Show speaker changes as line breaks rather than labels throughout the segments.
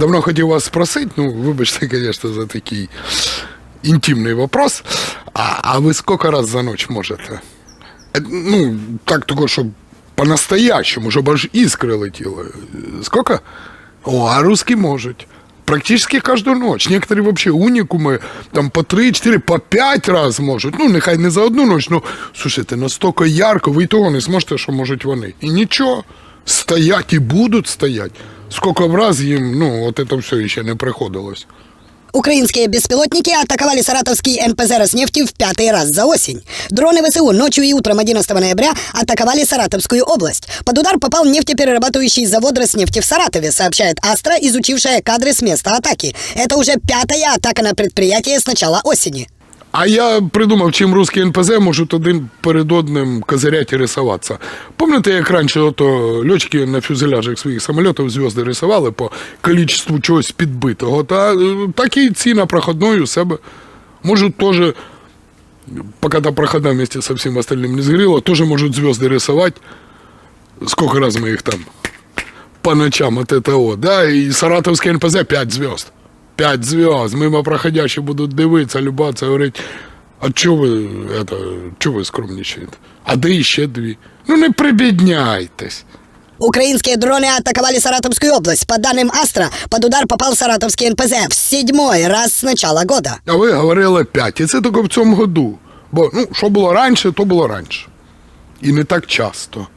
давно хотів вас спросити, ну, вибачте, звісно, за такий інтимний вопрос. А, а ви скільки раз за ніч можете? Е, Ну, так только, щоб по-настоящему, щоб аж іскри летіли. Скільки? О, а русські можуть. Практически каждую ночь. Некоторые вообще уникумы там по 3, 4, по 5 раз можуть. Ну, нехай не за одну ночь, ну, слушайте, настільки ярко, ви і того не зможете, що можуть вони. І нічого, стоять і будуть стоять Скільки б раз їм, ну, от це все ще не приходилось.
Украинские беспилотники атаковали саратовский НПЗ «Роснефти» в пятый раз за осень. Дроны ВСУ ночью и утром 11 ноября атаковали Саратовскую область. Под удар попал нефтеперерабатывающий завод «Роснефти» в Саратове, сообщает Астра, изучившая кадры с места атаки. Это уже пятая атака на предприятие с начала осени.
А я придумав, чим русські НПЗ можуть один перед одним козирять і рисуватися. Пам'ятаєте, як раніше ото льотчики на фюзеляжах своїх самольотів зв'язки рисували по кількості чогось підбитого, та е, так і ці на проходної у себе можуть теж, поки та проходна вместе со всім остальним не згоріла, теж можуть зв'язки рисувати. Скільки раз ми їх там по ночам от ТТО, да, и Саратовский НПЗ 5 звезд 5 звезд. Мимо проходящие будут дивитися, любатися, говорить, а чого ви, это, чого ви скромничаєте? А де іще дві? Ну не прибідняйтесь.
Украинские дроны атаковали Саратовскую область. По данным Астра, под удар попал Саратовский НПЗ в седьмой раз с начала года.
А ви говорили 5. І це тільки в цьому году. Бо ну, що було раніше, то було раніше. І не так часто.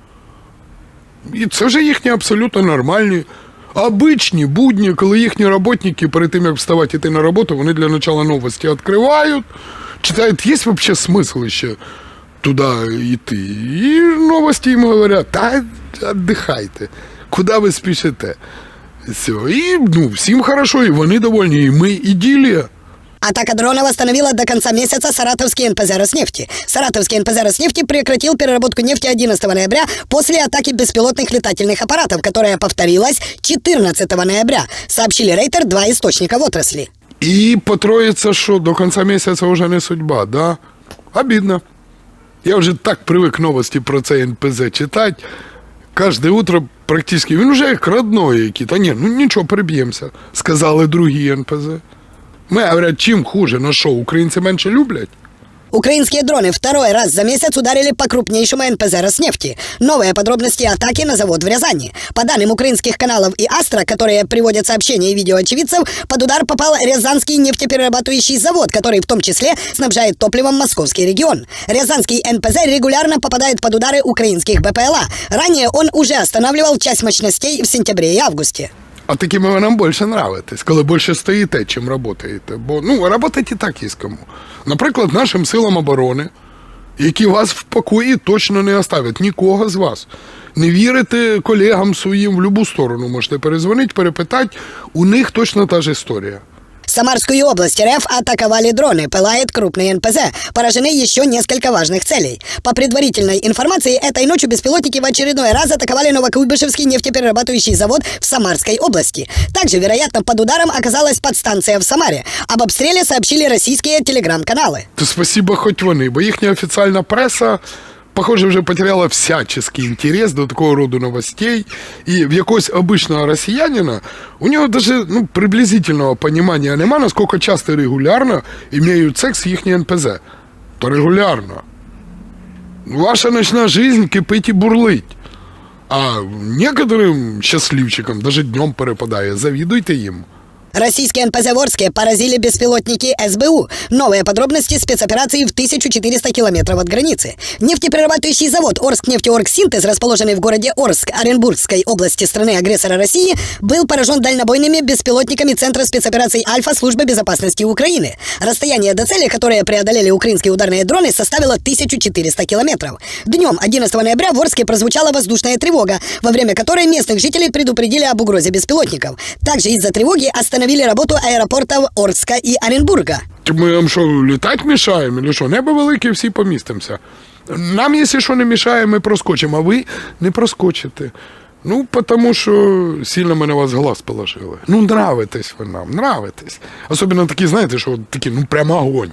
І це вже їхні абсолютно нормальні, обичні будні, коли їхні работники перед тим, як вставати йти на роботу, вони для начала новості відкривають, читають, є взагалі смисл ще туди йти. І новості їм говорять, та віддихайте, куди ви спішите. Все. І ну, всім хорошо, і вони довольні, і ми іділія.
Атака дронов остановила до конца месяца Саратовский НПЗ «Роснефти». Саратовский НПЗ «Роснефти» прекратил переработку нефти 11 ноября после атаки беспилотных летательных аппаратов, которая повторилась 14 ноября, сообщили Рейтер два источника в отрасли.
І потроїться, що до кінця місяця вже не судьба, да? Обідно. Я вже так привик новості про цей НПЗ читати. Кожне утро практично, він вже як родной який. Та ні, ну нічого, переб'ємося, сказали другі НПЗ. Ми говорять, чим хуже, на що, українці менше люблять?
Украинские дроны второй раз за месяц ударили по крупнейшему НПЗ «Роснефти». Новые подробности атаки на завод в Рязани. По данным украинских каналов и Астра, которые приводят сообщения и видео очевидцев, под удар попал Рязанский нефтеперерабатывающий завод, который в том числе снабжает топливом московский регион. Рязанский НПЗ регулярно попадает под удары украинских БПЛА. Ранее он уже останавливал часть мощностей в сентябре и августе.
А такими ви нам більше нравитесь, коли більше стоїте, чим працюєте. Бо ну, працювати і так є з кому. Наприклад, нашим силам оборони, які вас в покої точно не оставлять, нікого з вас. Не вірите колегам своїм в будь-яку сторону, можете перезвонити, перепитати, у них точно та ж історія.
Самарскую область РФ атаковали дроны, пылает крупный НПЗ. Поражены еще несколько важных целей. По предварительной информации, этой ночью беспилотники в очередной раз атаковали Новокуйбышевский нефтеперерабатывающий завод в Самарской области. Также, вероятно, под ударом оказалась подстанция в Самаре. Об обстреле сообщили российские телеграм-каналы.
То спасибо хоч вони, бо їхня офіційна преса, Похоже, вже потеряла всяческий інтерес до такого роду новостей. І в якогось обичного росіянина у нього даже ну, приблизительного понимания нема, наскільки часто регулярно імеють секс їхні НПЗ. То регулярно. Ваша ночна жизнь кипить і бурлить. А некоторым счастливчикам даже днем перепадає. Завідуйте їм.
Российские НПЗ в Орске поразили беспилотники СБУ. Новые подробности спецоперации в 1400 километров от границы. Нефтеперерабатывающий завод Орскнефтеоргсинтез, расположенный в городе Орск Оренбургской области страны-агрессора России, был поражен дальнобойными беспилотниками Центра спецопераций Альфа Службы безопасности Украины. Расстояние до цели, которое преодолели украинские ударные дроны, составило 1400 километров. Днем 11 ноября в Орске прозвучала воздушная тревога, во время которой местных жителей предупредили об угрозе беспилотников. Также из-за тревоги остановили работу аэропортов Орска и Оренбурга.
Ми вам що, літати мішаємо, чи що? Небо велике, всі помістимося. Нам, якщо що не мішає, ми проскочимо, а ви не проскочите. Ну, тому що сильно ми на вас глаз положили. Ну, нравитесь ви нам, нравитесь. Особливо такі, знаєте, що от ну, прямо огонь.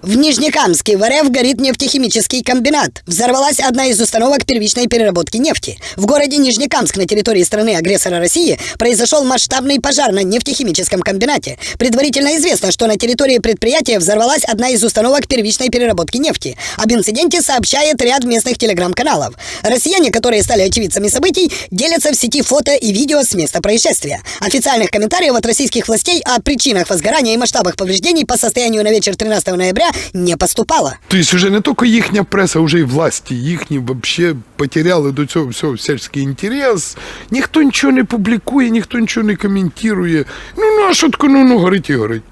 В Нижнекамске в РФ горит нефтехимический комбинат. Взорвалась одна из установок первичной переработки нефти. В городе Нижнекамск на территории страны-агрессора России произошел масштабный пожар на нефтехимическом комбинате. Предварительно известно, что на территории предприятия взорвалась одна из установок первичной переработки нефти. Об инциденте сообщает ряд местных телеграм-каналов. Россияне, которые стали очевидцами событий, делятся в сети фото и видео с места происшествия. Официальных комментариев от российских властей о причинах возгорания и масштабах повреждений по состоянию на вечер 13 ноября не поступало.
Тобто вже не тільки їхня преса, вже й власті їхні вообще потеряли до цього всього всяческий інтерес. Ніхто нічого не публікує, ніхто нічого не коментує. Ну, ну а таке, ну, ну, горить і горить.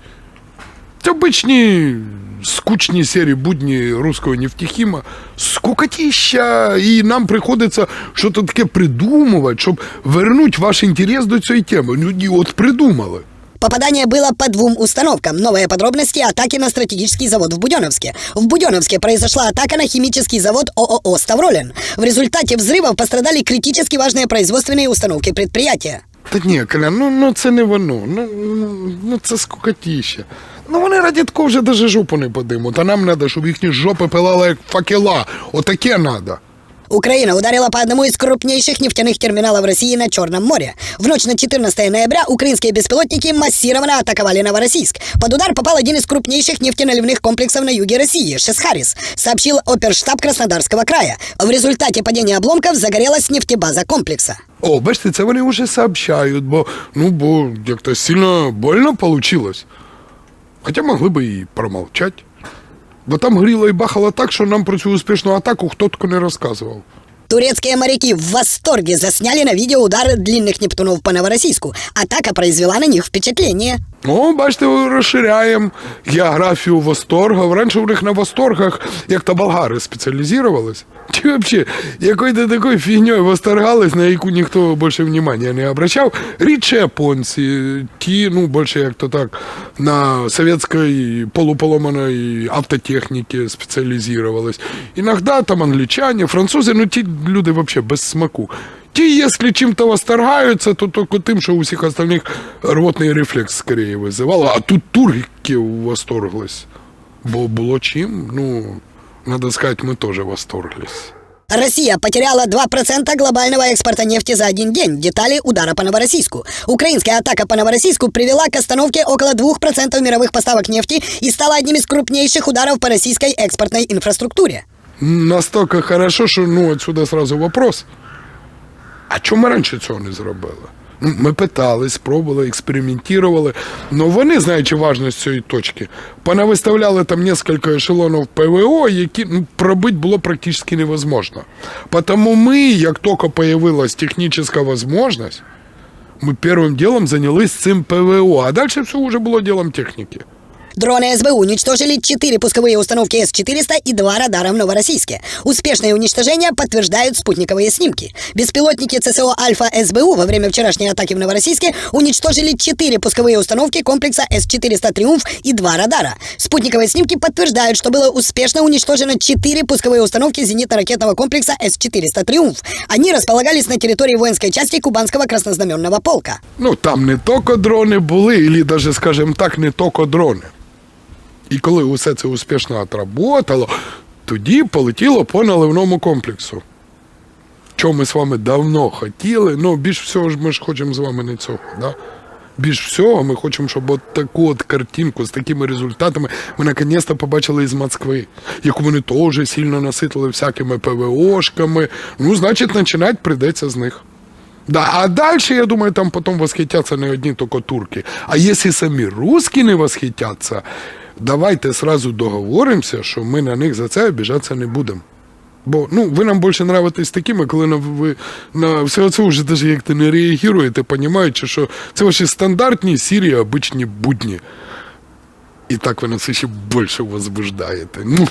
Це обичні скучні серії будні руського нефтехіма, скукотіща, і нам приходиться щось таке придумувати, щоб вернути ваш інтерес до цієї теми. Ну, от придумали.
Попадание было по двум установкам. Новые подробности атаки на стратегический завод в Буденновске. В Буденновске произошла атака на химический завод ООО «Ставролин». В результате взрывов пострадали критически важные производственные установки предприятия.
Та ні, Коля, ну, ну це не воно. Ну, ну, ну це скукотіще. Ну вони раді такого вже даже жопу не подимуть. А нам треба, щоб їхні жопи пилали як факела. Отаке треба.
Украина ударила по одному из крупнейших нефтяных терминалов России на Черном море. В ночь на 14 ноября украинские беспилотники массированно атаковали Новороссийск. Под удар попал один из крупнейших нефтеналивных комплексов на юге России – Шесхарис, сообщил оперштаб Краснодарского края. В результате падения обломков загорелась нефтебаза комплекса.
О, бачите, це вони вже сообщають, бо ну бо як-то сильно больно получилось. Хоча могли би і промовчати. Бо там гріло і бахало так, що нам про цю успішну атаку хто тільки не розказував.
Турецкие моряки в восторге засняли на видео удар длинных Нептунов по Новороссийску. Атака произвела на них впечатление.
О, бачите, розширяємо географію восторгів. Раніше у них на восторгах як-то болгари спеціалізувались. Чи взагалі якою-то такою фігньою восторгались, на яку ніхто більше внимання не обращав. Рідше японці, ті, ну, більше як-то так, на совєтській полуполоманої автотехніці спеціалізувались. Іноді там англічані, французи, ну ті люди взагалі без смаку. Ті, якщо чим-то восторгаються, то тільки тим, що у всіх остальних рвотний рефлекс скоріше визивало, а тут турки восторглись. Бо було чим, ну, надо сказать, мы тоже восторглись.
Россия потеряла 2% глобального экспорта нефти за один день. Детали удара по Новороссийску. Украинская атака по Новороссийску привела к остановке около 2% мировых поставок нефти и стала одним из крупнейших ударов по российской экспортной инфраструктуре.
Настільки хорошо, що ну, отсюда сразу вопрос. А чому ми раніше цього не зробили? Ну, Ми питались, пробували, експериментували. Но вони, знаючи важність цієї точки, понавиставляли там несколько ешелонів ПВО, які ну, пробити було практично невозможно. Потому ми, як тільки появилась технічна можливість, ми першим ділом зайнялись цим ПВО, а далі все вже було ділом техніки.
Дроны СБУ уничтожили 4 пусковые установки С-400 и 2 радара в Новороссийске. Успешное уничтожение подтверждают спутниковые снимки. Беспилотники ЦСО «Альфа» СБУ во время вчерашней атаки в Новороссийске уничтожили 4 пусковые установки комплекса С-400 «Триумф» и 2 радара. Спутниковые снимки подтверждают, что было успешно уничтожено 4 пусковые установки зенитно-ракетного комплекса С-400 «Триумф». Они располагались на территории воинской части Кубанского краснознаменного полка.
Ну, там не тільки дрони були, і навіть, скажімо так, не тільки дрони. І коли усе це успішно отработало, тоді полетіло по наливному комплексу. Чого ми з вами давно хотіли, ну більш всього ж ми ж хочемо з вами не цього. Да? Більш всього ми хочемо, щоб от таку от картинку з такими результатами ми наконець-то побачили із Москви, яку вони теж сильно наситили всякими ПВОшками. Ну, значить, починати прийдеться з них. Да, а дальше, я думаю, там потом восхитятся не одни только турки. А если сами русские не восхитятся, давайте сразу договоримося, що ми на них за це обіжатися не будемо. Бо ну, ви нам більше нравитесь такими, коли на, ви на все це вже даже як-то не реагуєте, розуміючи, що це ваші стандартні сірі, обичні будні. І так ви нас ще більше возбуждаєте. Ну.